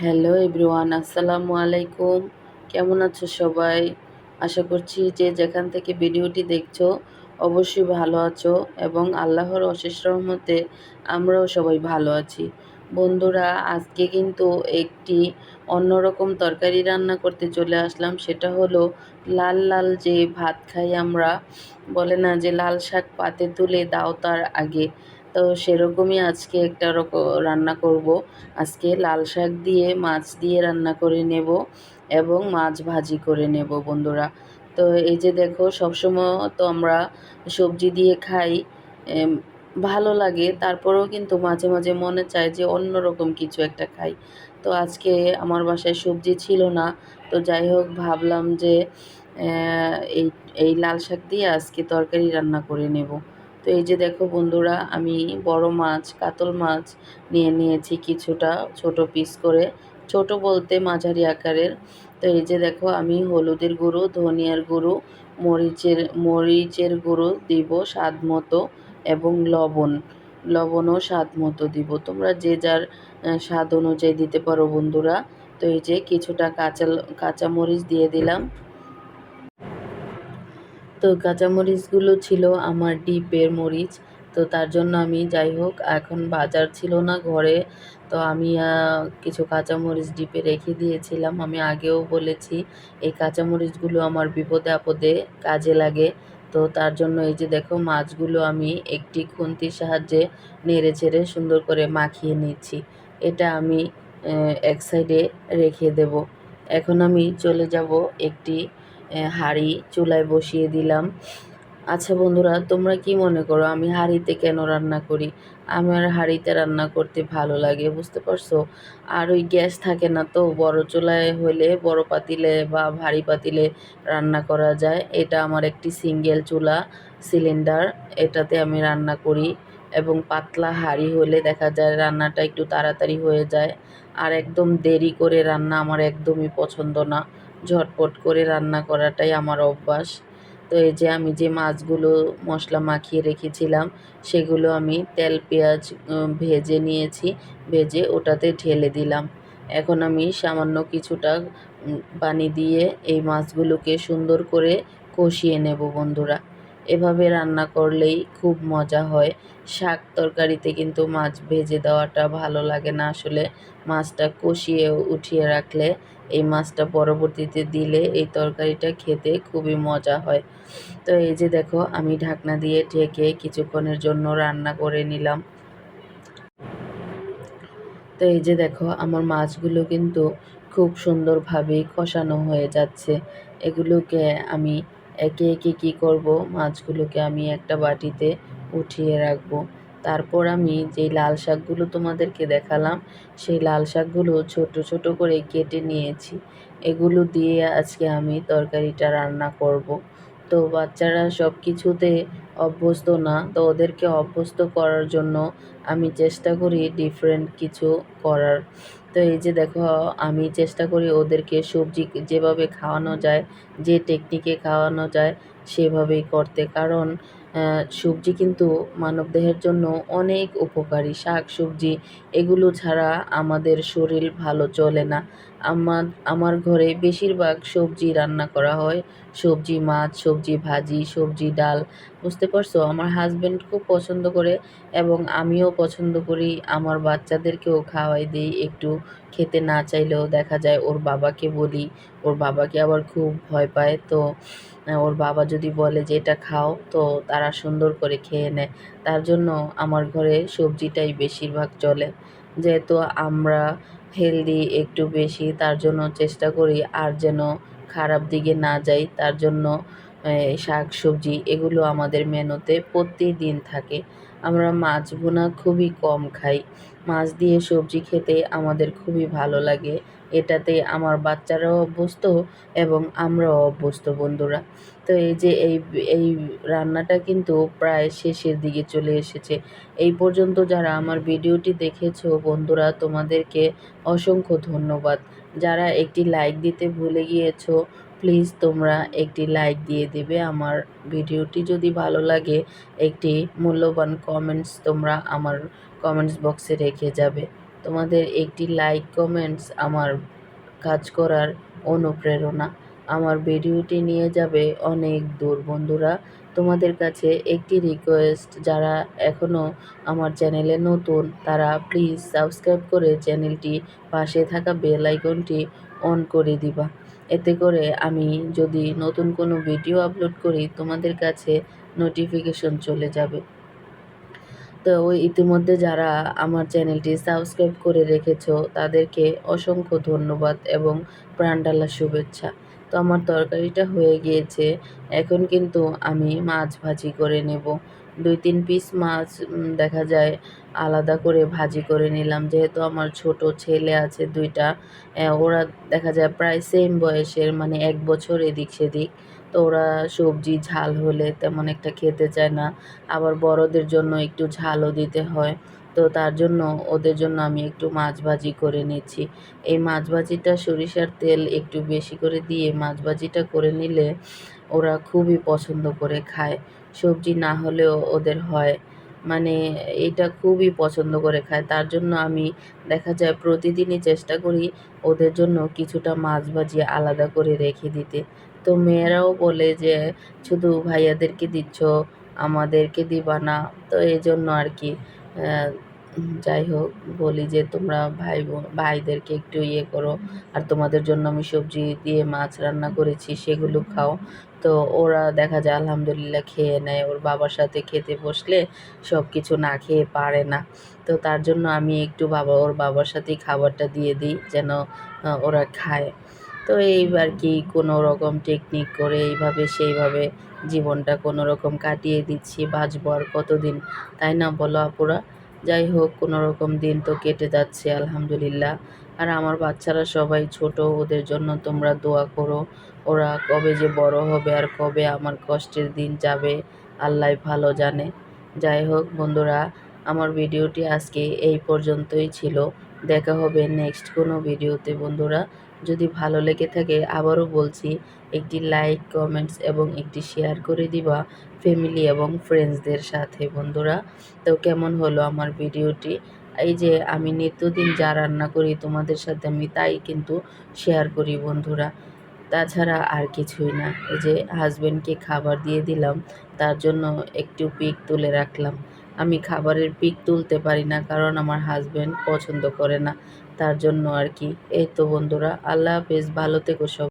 Hello everyone আসসালামু আলাইকুম কেমন আছো সবাই? আশা করছি যে যেখান থেকে ভিডিওটি দেখছ, অবশ্যই ভালো আছো এবং আল্লাহর অশেষ রহমতে আমরাও সবাই ভালো আছি। বন্ধুরা, আজকে কিন্তু একটি অন্যরকম তরকারি রান্না করতে চলে আসলাম। সেটা হলো লাল লাল যে ভাত খাই আমরা, বলে না যে লাল শাক পাতে তুলে দাও তার আগে। তো সেরকমই আজকে একটা রকম রান্না করব। আজকে লাল শাক দিয়ে, মাছ দিয়ে রান্না করে নেব এবং মাছ ভাজি করে নেব বন্ধুরা। তো এই যে দেখো, সবসময় তো আমরা সবজি দিয়ে খাই ভালো লাগে। তারপরেও কিন্তু মাঝে মাঝে মনে চায় যে অন্য রকম কিছু একটা খাই। তো আজকে আমার বাসায় সবজি ছিল না। তো যাই হোক, ভাবলাম যে এই এই লাল শাক দিয়ে আজকে তরকারি রান্না করে নেব। তো এই যে দেখো বন্ধুরা, আমি বড় মাছ, কাতল মাছ নিয়ে নিয়েছি কিছুটা, ছোট পিস করে। ছোট বলতে মাঝারি আকারের। তো এই যে দেখো, আমি হলুদের গুঁড়ো, ধনিয়ার গুঁড়ো, মরিচের মরিচের গুঁড়ো দিব স্বাদ মতো এবং লবণ। লবণও স্বাদ মতো দিব। তোমরা যে যার স্বাদ অনুযায়ী দিতে পারো বন্ধুরা। তো এই যে কিছুটা কাঁচা কাঁচা মরিচ দিয়ে দিলাম। তো কাঁচামরিচগুলো ছিল আমার ডিপের মরিচ, তো তার জন্য আমি যাই হোক, এখন বাজার ছিল না ঘরে, তো আমি কিছু কাঁচামরিচ ডিপে রেখে দিয়েছিলাম। আমি আগেও বলেছি, এই কাঁচামরিচগুলো আমার বিপদে আপদে কাজে লাগে। তো তার জন্য এই যে দেখো, মাছগুলো আমি একটি খুন্তির সাহায্যে নেড়ে ছেড়ে সুন্দর করে মাখিয়ে নিচ্ছি। এটা আমি এক সাইডে রেখে দেব। এখন আমি চলে যাব একটি হাঁড়ি চুলায় বসিয়ে দিলাম। আচ্ছা বন্ধুরা, তোমরা কি মনে করো আমি হাঁড়িতে কেন রান্না করি? আমার হাঁড়িতে রান্না করতে ভালো লাগে, বুঝতে পারছ? আর ওই গ্যাস থাকে না তো, বড় চুলায় হলে বড় পাতিলে বা ভারী পাতিলে রান্না করা যায়। এটা আমার একটি সিঙ্গেল চুলা সিলিন্ডার, এটাতে আমি রান্না করি। এবং পাতলা হাঁড়ি হলে দেখা যায় রান্নাটা একটু তাড়াতাড়ি হয়ে যায়। আর একদম দেরি করে রান্না আমার একদমই পছন্দ না। ঝটপট করে রান্না করাটাই আমার অভ্যাস। তো এই যে আমি যে মাছগুলো মশলা মাখিয়ে রেখেছিলাম, সেগুলো আমি তেল, পেঁয়াজ ভেজে নিয়েছি, ভেজে ওটাতে ঢেলে দিলাম। এখন আমি সামান্য কিছুটা পানি দিয়ে এই মাছগুলোকে সুন্দর করে কষিয়ে নেব বন্ধুরা। এভাবে রান্না করলেই খুব মজা হয়। শাক তরকারিতে কিন্তু মাছ ভেজে দেওয়াটা ভালো লাগে না। আসলে মাছটা কষিয়ে উঠিয়ে রাখলে এই মাছটা পরবর্তীতে দিলে এই তরকারিটা খেতে খুবই মজা হয়। তো এই যে দেখো, আমি ঢাকনা দিয়ে ঢেকে কিছুক্ষণের জন্য রান্না করে নিলাম। তো এই যে দেখো, আমার মাছগুলো কিন্তু খুব সুন্দরভাবে কষানো হয়ে যাচ্ছে। এগুলোকে আমি একে একে কী করব? মাছগুলোকে আমি একটা বাটিতে উঠিয়ে রাখব। তারপর আমি যে লাল শাকগুলো তোমাদেরকে দেখালাম, সেই লাল শাকগুলো ছোট ছোট করে কেটে নিয়েছি। এগুলো দিয়ে আজকে আমি তরকারিটা রান্না করব। তো বাচ্চারা সব কিছুতে অভ্যস্ত না, তো ওদেরকে অভ্যস্ত করার জন্য আমি চেষ্টা করি ডিফারেন্ট কিছু করার। তো এই যে দেখো, আমি চেষ্টা করি ওদেরকে সবজি যেভাবে খাওয়ানো যায়, যে টেকনিকে খাওয়ানো যায় সেভাবেই করতে। কারণ সবজি কিন্তু মানবদেহের জন্য অনেক উপকারী। শাক, সবজি, এগুলো ছাড়া আমাদের শরীর ভালো চলে না। আমার আমার ঘরে বেশিরভাগ সবজি রান্না করা হয়। সবজি মাছ, সবজি ভাজি, সবজি ডাল, বুঝতে পারছ? আমার হাজব্যান্ড খুব পছন্দ করে এবং আমিও পছন্দ করি। আমার বাচ্চাদেরকেও খাওয়াই দিই, একটু খেতে না চাইলেও দেখা যায় ওর বাবাকে বলি। ওর বাবাকে আবার খুব ভয় পায়। তো ওর বাবা যদি বলে যে, এটা খাও, তো তারা সুন্দর করে খেয়ে নেয়। তার জন্য আমার ঘরে সবজিটাই বেশিরভাগ চলে। যেহেতু আমরা হেলদি একটু বেশি, তার জন্য চেষ্টা করি আর যেন খারাপ দিকে না যাই। তার জন্য শাক সবজি এগুলো আমাদের মেনুতে প্রতিদিন থাকে। আমরা মাছ ভুনা খুবই কম খাই। মাছ দিয়ে সবজি খেতে আমাদের খুবই ভালো লাগে। এটাতে আমার বাচ্চারাও অভ্যস্ত এবং আমরাও অভ্যস্ত, বন্ধুরা। তো এই যে এই এই রান্নাটা কিন্তু প্রায় শেষের দিকে চলে এসেছে। এই পর্যন্ত যারা আমার ভিডিওটি দেখেছ, বন্ধুরা, তোমাদেরকে অসংখ্য ধন্যবাদ। যারা একটি লাইক দিতে ভুলে গিয়েছো, প্লিজ তোমরা একটি লাইক দিয়ে দেবে। আমার ভিডিওটি যদি ভালো লাগে, একটি মূল্যবান কমেন্টস তোমরা আমার কমেন্টস বক্সে রেখে যাবে। তোমাদের একটি লাইক কমেন্টস আমার কাজ করার অনুপ্রেরণা। আমার ভিডিওটি নিয়ে যাবে অনেক দূর। বন্ধুরা, তোমাদের কাছে একটি রিকোয়েস্ট যারা এখনও আমার চ্যানেলে নতুন, তারা প্লিজ সাবস্ক্রাইব করে চ্যানেলটি পাশে থাকা বেল আইকনটি অন করে দিবা। এতে করে আমি যদি নতুন কোনো ভিডিও আপলোড করি, তোমাদের কাছে নোটিফিকেশন চলে যাবে। তো ওই ইতিমধ্যে যারা আমার চ্যানেলটি সাবস্ক্রাইব করে রেখেছো, তাদেরকে অসংখ্য ধন্যবাদ এবং প্রাণডালা শুভেচ্ছা। তো আমার তরকারিটা হয়ে গিয়েছে, এখন কিন্তু আমি মাছ ভাজি করে নেব। দুই তিন পিস মাছ দেখা যায়, আলাদা করে ভাজি করে নিলাম। যেহেতু আমার ছোট ছেলে আছে দুইটা ওরা দেখা যায় প্রায় সেম বয়সের মানে এক বছর এদিক সেদিক। তো ওরা সবজি ঝাল হলে তেমন একটা খেতে চায় না। আবার বড়দের জন্য একটু ঝালও দিতে হয়। তো তার জন্য, ওদের জন্য আমি একটু মাছ ভাজি করে নিচ্ছি। এই মাছ ভাজিটা সরিষার তেল একটু বেশি করে দিয়ে মাছ ভাজিটা করে নিলে ওরা খুবই পছন্দ করে খায়। সবজি না হলেও ওদের হয়। মানে এটা খুবই পছন্দ করে খায়। তার জন্য আমি দেখা যায় প্রতিদিনই চেষ্টা করি ওদের জন্য কিছুটা মাছ ভাজি আলাদা করে রেখে দিতে। তো মেয়েরাও বলে যে, শুধু ভাইয়াদেরকে দিচ্ছ, আমাদেরকে দিবা না। তো এই জন্য আর কি। যাই হোক, বলি যে, তোমরা ভাই ভাইদেরকে একটু ইয়ে করো। আর তোমাদের জন্য আমি সবজি দিয়ে মাছ রান্না করেছি, সেগুলো খাও। তো ওরা দেখা যায় আলহামদুলিল্লাহ খেয়ে নেয়। ওর বাবার সাথে খেতে বসলে সব কিছু না খেয়ে পারে না। তো তার জন্য আমি একটু বাবা, ওর বাবার সাথেই খাবারটা দিয়ে দিই যেন ওরা খায়। তো এইবার কি কোনো রকম টেকনিক করে এইভাবে সেইভাবে জীবনটা কোনো রকম কাটিয়ে দিচ্ছি, বাঁচবো আর কতদিন? তাই না বলো আপুরা? যাই হোক কোনো রকম দিন তো কেটে যাচ্ছে, আলহামদুলিল্লাহ। আর আমার বাচ্চারা সবাই ছোট, ওদের জন্য তোমরা দোয়া করো। ওরা কবে যে বড় হবে আর কবে আমার কষ্টের দিন যাবে, আল্লাহ ভালো জানে। যাই হোক বন্ধুরা, আমার ভিডিওটি আজকে এই পর্যন্তই ছিল। দেখা হবে নেক্সট কোনো ভিডিওতে, বন্ধুরা। যদি ভালো লেগে থাকে, আবারও বলছি, একটি লাইক কমেন্টস এবং একটি শেয়ার করে দিবা ফ্যামিলি এবং ফ্রেন্ডসদের সাথে। বন্ধুরা, তো কেমন হলো আমার ভিডিওটি? এই যে আমি নিত্যদিন যা রান্না করি তোমাদের সাথে আমি তাই কিন্তু শেয়ার করি বন্ধুরা। তাছাড়া আর কিছুই না, এই যে হাজব্যান্ডকে খাবার দিয়ে দিলাম, তার জন্য একটু পিক তুলে রাখলাম। আমি খাবারের পিক তুলতে পারি না, কারণ আমার হাজব্যান্ড পছন্দ করে না। তার জন্য আর কি। এই তো বন্ধুরা, আল্লাহ হাফেজ, ভালো থেকো সব